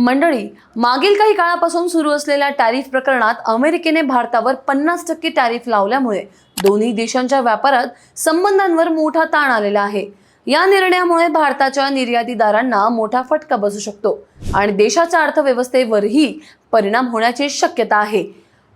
मंडळी मागील काही काळापासून सुरू असलेल्या टॅरिफ प्रकरणात अमेरिकेने भारतावर पन्नास टक्के टॅरिफ लावल्यामुळे दोन्ही देशांच्या व्यापारात संबंधांवर मोठा ताण आलेला आहे. या निर्णयामुळे भारताच्या निर्यातीदारांना मोठा फटका बसू शकतो आणि देशाच्या अर्थव्यवस्थेवरही परिणाम होण्याची शक्यता आहे.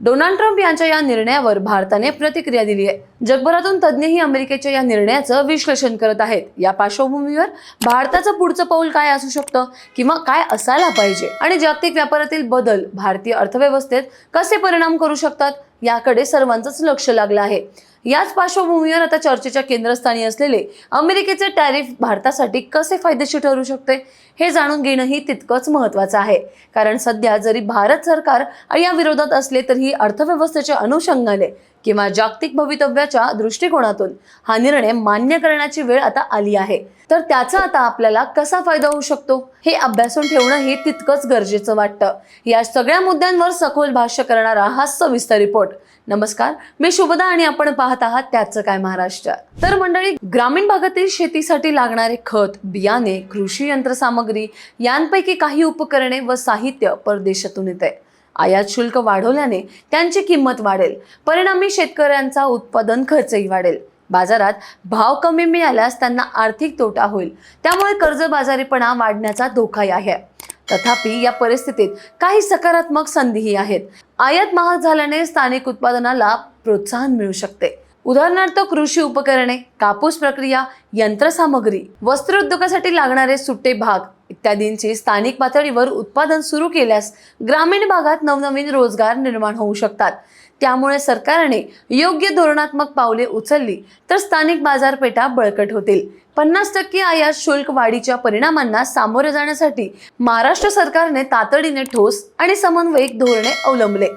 डोनाल्ड ट्रम्प यांच्या या निर्णयावर भारताने प्रतिक्रिया दिली आहे. जगभरातून तज्ज्ञही अमेरिकेच्या या निर्णयाचं विश्लेषण करत आहेत. या पार्श्वभूमीवर भारताचं पुढचं पाऊल काय असू शकतं किंवा काय असायला पाहिजे? आणि जागतिक व्यापारातील बदल भारतीय अर्थव्यवस्थेत कसे परिणाम करू शकतात? याकडे सर्वांचंच लक्ष लागलं आहे. याच पार्श्वभूमीवर आता चर्चेच्या केंद्रस्थानी असलेले अमेरिकेचे टॅरिफ भारतासाठी कसे फायदेशीर ठरू शकते? हे जाणून घेणंही तितकंच महत्त्वाचं आहे. कारण सध्या जरी भारत सरकार या विरोधात असले तरीही अर्थव्यवस्थेच्या अनुषंगाने किंवा जागतिक भवितव्याच्या दृष्टिकोनातून हा निर्णय मान्य करण्याची वेळ आता आली आहे. तर त्याचा आता आपल्याला कसा फायदा होऊ शकतो? हे अभ्यासून ठेवणं हे तितकंच गरजेचं वाटतं. या सगळ्या मुद्द्यांवर सखोल भाष्य करणारा हा सविस्तर रिपोर्ट. नमस्कार मी शुभदा आणि आपण पाहत आहात त्याचं काय महाराष्ट्र. तर मंडळी ग्रामीण भागातील शेतीसाठी लागणारे खत बियाणे कृषी यंत्रसामग्री यांपैकी काही उपकरणे व साहित्य परदेशातून येते आयात शुल्क वाढवल्याने त्यांची किंमत वाढेल. परिणामी शेतकऱ्यांचा उत्पादन खर्चही वाढेल. बाजारात भाव कमी मिळाल्यास त्यांना आर्थिक तोटा होईल. त्यामुळे कर्जबाजारीपणा वाढण्याचा धोकाही आहे. तथापि या परिस्थितीत काही सकारात्मक संधीही आहेत. आयात महाग झाल्याने स्थानिक उत्पादनाला प्रोत्साहन मिळू शकते. उदाहरणार्थ कृषी उपकरणे कापूस प्रक्रिया यंत्रसामग्री वस्त्र उद्योगासाठी लागणारे सुट्टे भाग इत्यादींचे स्थानिक पातळीवर उत्पादन सुरू केल्यास ग्रामीण भागात नवनवीन रोजगार निर्माण होऊ शकतात. त्यामुळे सरकारने योग्य धोरणात्मक पावले उचलली तर स्थानिक बाजारपेठा बळकट होतील. पन्नास टक्के आयात शुल्क वाढीच्या परिणामांना सामोरे जाण्यासाठी महाराष्ट्र सरकारने तातडीने ठोस आणि समन्वयिक धोरणे अवलंबले.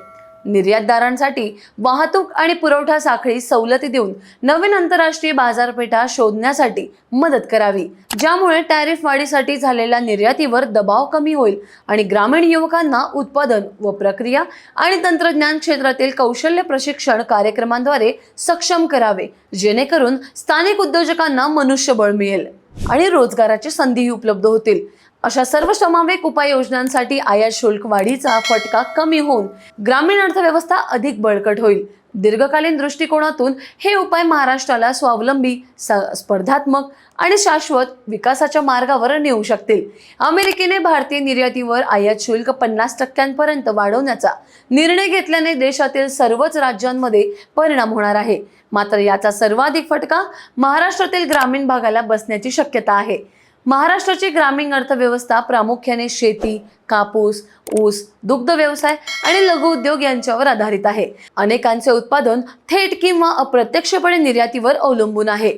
निर्यातदारांसाठी वाहतूक आणि पुरवठा साखळी सवलती देऊन नवीन आंतरराष्ट्रीय बाजारपेठा शोधण्यासाठी मदत करावी. ज्यामुळे टॅरिफ वाढीसाठी झालेल्या निर्यातीवर दबाव कमी होईल आणि ग्रामीण युवकांना उत्पादन व प्रक्रिया आणि तंत्रज्ञान क्षेत्रातील कौशल्य प्रशिक्षण कार्यक्रमांद्वारे सक्षम करावे जेणेकरून स्थानिक उद्योजकांना मनुष्यबळ मिळेल आणि रोजगाराची संधीही उपलब्ध होतील. अशा सर्व समावेक उपाययोजनांसाठी आयात शुल्क वाढीचा फटका कमी होऊन ग्रामीण अर्थव्यवस्था अधिक बळकट होईल. दीर्घकालीन दृष्टिकोनातून हे उपाय महाराष्ट्राला स्वावलंबी स- स्पर्धात्मक आणि शाश्वत विकासाच्या मार्गावर नेऊ शकतील. अमेरिकेने भारतीय निर्यातीवर आयात शुल्क पन्नास टक्क्यांपर्यंत वाढवण्याचा निर्णय घेतल्याने देशातील सर्वच राज्यांमध्ये परिणाम होणार आहे. मात्र याचा सर्वाधिक फटका महाराष्ट्रातील ग्रामीण भागाला बसण्याची शक्यता आहे. महाराष्ट्राची ग्रामीण अर्थव्यवस्था प्रामुख्याने शेती कापूस ऊस दुग्ध व्यवसाय आणि लघु उद्योग यांच्यावर आधारित आहे. अनेकांचे उत्पादन थेट किंवा अप्रत्यक्षपणे निर्यातीवर अवलंबून आहे.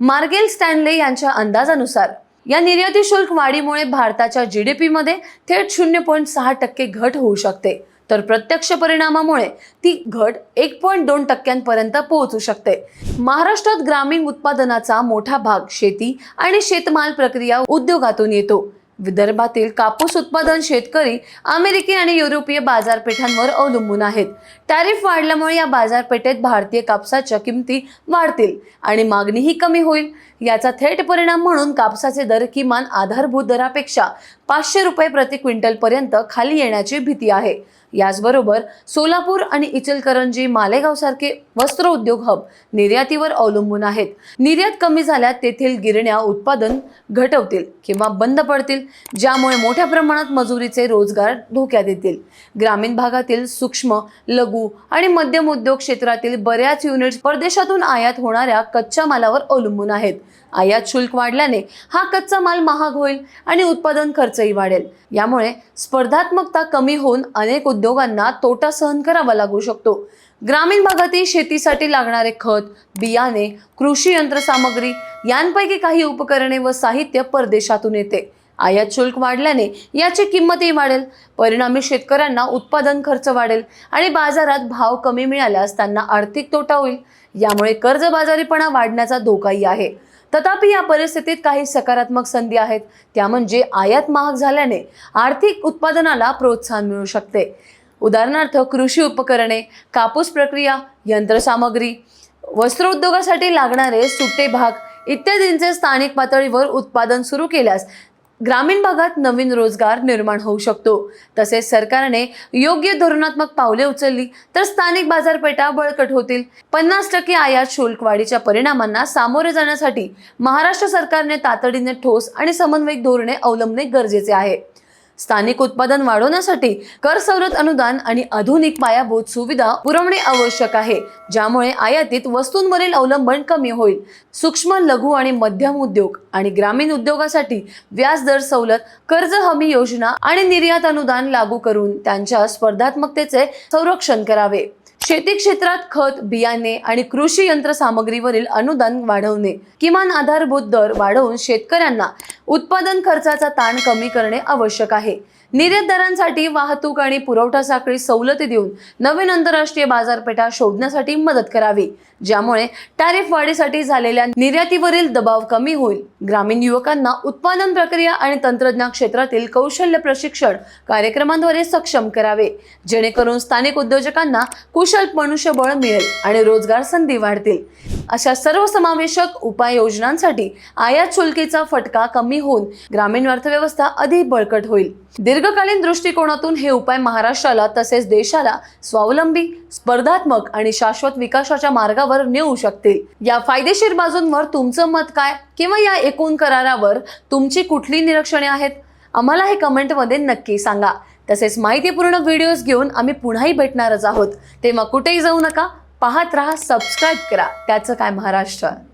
मार्गेल स्टॅनले यांच्या अंदाजानुसार या निर्याती शुल्क वाढीमुळे भारताच्या जी डी पीमध्ये थेट शून्य पॉईंट सहा टक्के घट होऊ शकते. तर प्रत्यक्ष परिणामामुळे ती घट एक पॉईंट दोन टक्क्यांपर्यंत पोहोचू शकते. महाराष्ट्रात ग्रामीण उत्पादनाचा मोठा भाग शेती आणि शेतमाल प्रक्रिया उद्योगातून येतो. विदर्भातील कापूस उत्पादन शेतकरी अमेरिकी आणि युरोपीय बाजारपेठांवर अवलंबून आहेत. टॅरिफ वाढल्यामुळे या बाजारपेठेत भारतीय कापसाच्या किमती वाढतील आणि मागणीही कमी होईल. याचा थेट परिणाम म्हणून कापसाचे दर किमान आधारभूत दरापेक्षा पाचशे रुपये प्रति क्विंटल पर्यंत खाली येण्याची भीती आहे. याचबरोबर सोलापूर आणि इचलकरंजी मालेगाव सारखे वस्त्र उद्योग हब निर्यातीवर अवलंबून आहेत. निर्यात कमी झाल्यास तेथील गिरण्या उत्पादन घटवतील किंवा बंद पडतील ज्यामुळे मोठ्या प्रमाणात मजुरीचे रोजगार धोक्यात येतील. ग्रामीण भागातील सूक्ष्म लघु आणि मध्यम उद्योग क्षेत्रातील बऱ्याच युनिट्स परदेशातून आयात होणाऱ्या कच्च्या मालावर अवलंबून आहेत. आयात शुल्क वाढल्याने हा कच्चा माल महाग होईल आणि उत्पादन खर्चही वाढेल. यामुळे स्पर्धात्मकता कमी होऊन अनेक उद्योगांना तोटा सहन करावा लागू शकतो. ग्रामीण भागातील शेतीसाठी लागणारे खत बियाणे कृषी यंत्रसामग्री यांपैकी काही उपकरणे व साहित्य परदेशातून येते. आयात शुल्क वाढल्याने याची किंमतही वाढेल. परिणामी शेतकऱ्यांना उत्पादन खर्च वाढेल आणि बाजारात भाव कमी मिळाल्यास त्यांना आर्थिक तोटा होईल. यामुळे कर्जबाजारीपणा वाढण्याचा धोकाही आहे. तथापि या परिस्थितीत काही सकारात्मक संधी आहेत. त्या म्हणजे आयात महाग झाल्याने आर्थिक उत्पादनाला प्रोत्साहन मिळू शकते. उदाहरणार्थ कृषी उपकरणे कापूस प्रक्रिया यंत्रसामग्री वस्त्रोद्योगासाठी लागणारे सुट्टे भाग इत्यादींचे स्थानिक पातळीवर उत्पादन सुरू केल्यास ग्रामीण भागात नवीन रोजगार निर्माण होऊ शकतो. तसेच सरकारने योग्य धोरणात्मक पावले उचलली तर स्थानिक बाजारपेठा बळकट होतील. पन्नास टक्के आयात शुल्क वाढीच्या परिणामांना सामोरे जाण्यासाठी महाराष्ट्र सरकारने तातडीने ठोस आणि समन्वयित धोरणे अवलंबणे गरजेचे आहे. स्थानिक उत्पादन वाढवण्यासाठी कर सवलत अनुदान आणि आधुनिक पायाभूत सुविधा पुरवणे आवश्यक आहे ज्यामुळे आयातीत वस्तूंवरील अवलंबन कमी होईल. सूक्ष्म लघु आणि मध्यम उद्योग आणि ग्रामीण उद्योगासाठी व्याजदर सवलत कर्ज हमी योजना आणि निर्यात अनुदान लागू करून त्यांच्या स्पर्धात्मकतेचे संरक्षण करावे. शेती क्षेत्रात खत बियाणे आणि कृषी यंत्रसामग्रीवरील अनुदान वाढवणे किमान आधारभूत दर वाढवून शेतकऱ्यांना उत्पादन खर्चाचा ताण कमी करणे आवश्यक आहे. निर्यातदारांसाठी वाहतूक आणि पुरवठा साखळी सवलती देऊन नवीन आंतरराष्ट्रीय बाजारपेठा शोधण्यासाठी मदत करावी ज्यामुळे टॅरिफ वाढीसाठी झालेल्या निर्यातीवरील दबाव कमी होईल. ग्रामीण युवकांना उत्पादन प्रक्रिया आणि तंत्रज्ञान क्षेत्रातील कौशल्य प्रशिक्षण कार्यक्रमांद्वारे सक्षम करावे. जेणेकरून स्थानिक उद्योजकांना कुशल मनुष्यबळ मिळेल आणि रोजगार संधी वाढतील. अशा सर्वसमावेशक उपाययोजनांसाठी आयात शुल्कीचा फटका कमी होऊन ग्रामीण अर्थव्यवस्था अधिक बळकट होईल. दीर्घकालीन दृष्टिकोनातून हे उपाय महाराष्ट्राला तसेच देशाला स्वावलंबी स्पर्धात्मक आणि शाश्वत विकासाच्या मार्गावर नेऊ शकतील. या फायदेशीर बाजूंवर तुमचं मत काय? किंवा या एकूण करारावर तुमची कुठली निरीक्षणे आहेत? आम्हाला हे कमेंटमध्ये नक्की सांगा. तसेच माहितीपूर्ण व्हिडिओज घेऊन आम्ही पुन्हाही भेटणारच आहोत. तेव्हा कुठेही जाऊ नका. पाहत राहा सबस्क्राईब करा. त्याचं काय महाराष्ट्र?